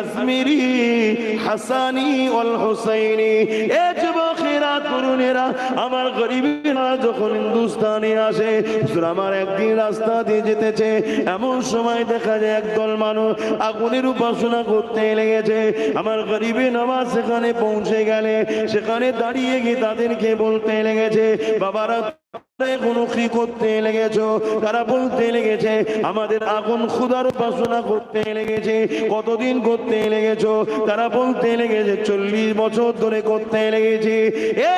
আজমিরি, হাসানি ওয়াল হুসাইনি। এ যুবকেরা তরুণেরা, আমার গরিবেরা যখন হিন্দুস্তানে আসে আমার একদিন রাস্তা দিয়ে যেতেছে, এমন সময় দেখা যায় একদল মানুষ আগুনের উপাসনা করতে লেগেছে। আমার গরিবে নামাজ সেখানে পৌঁছে গেলে, সেখানে দাঁড়িয়ে গিয়ে তাদেরকে বলতে লেগেছে, বাবারা করতে লেগেছো? তারা বলতে লেগেছে, আমাদের উপাসনা করতে লেগেছে, কতদিন করতে লেগেছো? চল্লিশ বছর ধরে করতে লেগেছে। এ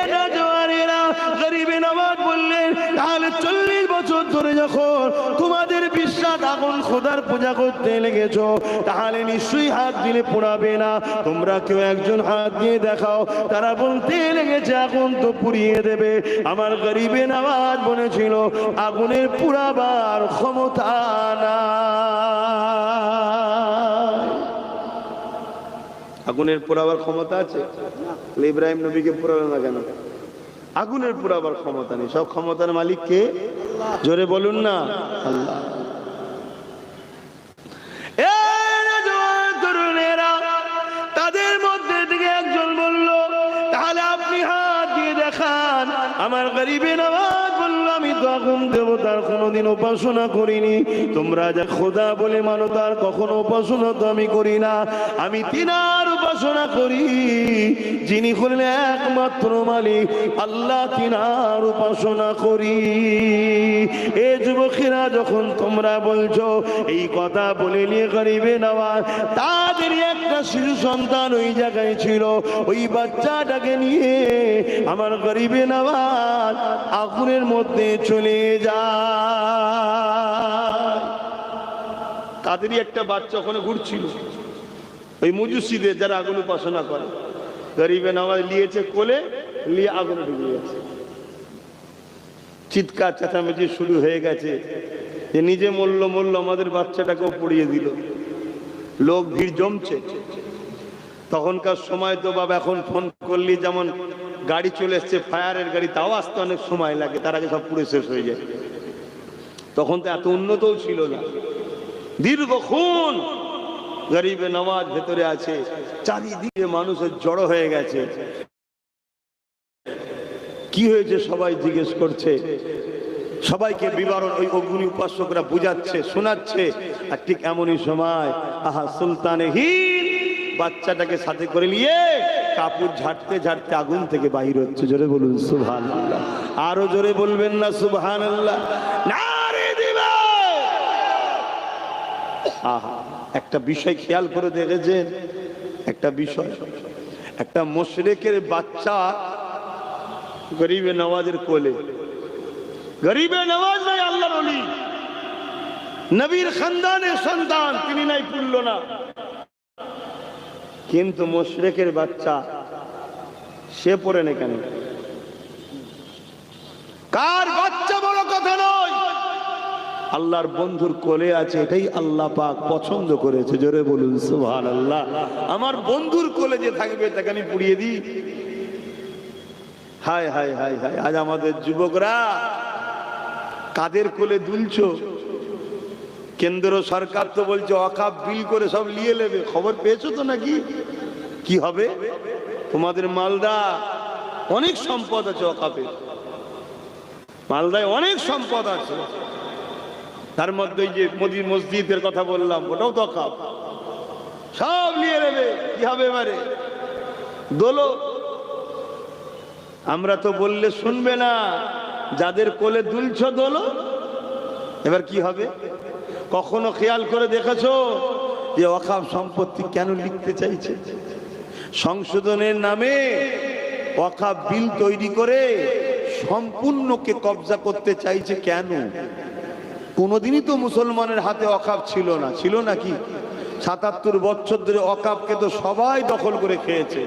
গরিবে নামাজ বললেন তাহলে চল্লিশ বছর ধরে যখন তোমাদের বিশ্বাস আগুন খোদার পূজা করতে লেগেছো, তাহলে নিশ্চয়ই হাত দিলে পোড়াবে না। তোমরা কেউ একজন হাত দিয়ে দেখাও, তারা বলতে লেগেছে, আগুন তো পুড়িয়ে দেবে। আমার গরিবে নামাজ বলেছিল, আগুনের পুরাবার ক্ষমতা না আগুনের পুরাবার ক্ষমতা আছে? ইব্রাহিম নবীকে পুরালো না কেন? আগুনের পুরাবার ক্ষমতা নেই। সব ক্ষমতার মালিক কে? জোরে বলুন না। আল্লাহ। এ তরুণেরা, তাদের মধ্যে থেকে একজন বলল তাহলে আপনি হাত দিয়ে দেখান আমার গরিবের তো আগুন দেবতার কোনোদিন উপাসনা করিনি। তোমরা যা খোদা বলে মানো তার কখনো উপাসনা তো আমি করি না। আমি তিনার উপাসনা করি, যিনি হলেন একমাত্র মালিক। আল্লাহ তিনার উপাসনা করি। এ যুবকেরা, যখন তোমরা বলছো, এই কথা বলে নিয়ে গরিবে নেওয়া তাদের একটা শিশু সন্তান ওই জায়গায় ছিল। ওই বাচ্চাটাকে নিয়ে আমার গরিবে নওয়াজ আগুনের মধ্যে চলে যায়। তাদেরই একটা বাচ্চা ওখানে ঘুরছিল? ওই মুজুসিদের যারা আগুন উপাসনা করে। গরিবে নামাজ নিয়েছে কোলে নিয়ে আগুনে ঢুকে গেছে। চিৎকার, চেঁচামেচি শুরু হয়ে গেছে। যে নিজে মরল মরল, আমাদের বাচ্চাটাকেও পড়িয়ে দিল। লোক ভিড় জমছে। তখনকার সময় তো বাবা এখন ফোন করলি, যেমন গাড়ি চলে এসছে, ফায়ারের গাড়ি, তাও আসতে অনেক সময় লাগে, তার আগে সব পুরো শেষ হয়ে যায়। তখন তো এত উন্নতও ছিল না। দীর্ঘক্ষণ গরিবে নামাজ ভেতরে আছে, চারিদিকে মানুষের জড়ো হয়ে গেছে। কি হয়েছে সবাই জিজ্ঞেস করছে। সবাইকে বিবরণ ওই অগ্নি উপাসকরা বুঝাচ্ছে, শোনাচ্ছে। আর ঠিক এমনই সময়, আহা, সুলতানে হিন বাচ্চাটাকে সাথে করে নিয়ে কাপড় ঝাড়তে ঝাড়তে আগুন থেকে বাহির হচ্ছে। জোরে বলুন আল্লাহ আরও জোরে বলবেন না সুবহান আল্লাহ একটা বিষয় খেয়াল করে দেখেছেন? একটা বিষয়, একটা মোশরেকের বাচ্চা গরিবে নওয়াজের কোলে। গরিবে নওয়াজ নাই আল্লাহর অলি নবীর খানদানের সন্তান, তিনি নাই পুরল না। কিন্তু মোশরেকের বাচ্চা সে পড়ে না কেন? কার বাচ্চা বড় কথা নয়? আল্লাহর বন্ধুর কোলে আছে, এটাই আল্লাহ পাক পছন্দ করেছে। জোরে বলুন সুবহান আল্লাহ আমার বন্ধুর কোলে যে থাকবে, তাকে আমি পুড়িয়ে দিই। হায় হায় হায় হায়, আজ আমাদের যুবকরা কাদের কোলে দুলছো? কেন্দ্র সরকার তো বলছে, অকাপ বিল করে সব নিয়ে নেবে। খবর পেয়েছ তো নাকি? কি হবে? তোমাদের মালদা অনেক সম্পদ আছে অকাপে। মালদায় অনেক সম্পদ আছে। তার মধ্যে যে মোদি মসজিদের কথা বললাম, ওটাও তো অকাপ। সব নিয়ে নেবে, কি হবে এবারে? দোলো। আমরা তো বললে শুনবে না, যাদের কোলে দুলছ দোলো এবার কি হবে? কখনো খেয়াল করে দেখেছ যে অখাপ সম্পত্তি কেন লিখতে চাইছে? সংশোধনের নামে অখাপ বিল তৈরি করে সম্পূর্ণকে কবজা করতে চাইছে কেন? কোনোদিনই তো মুসলমানের হাতে অকাপ ছিল না। ছিল নাকি? সাতাত্তর বছর ধরে অকাপকে তো সবাই দখল করে খেয়েছে।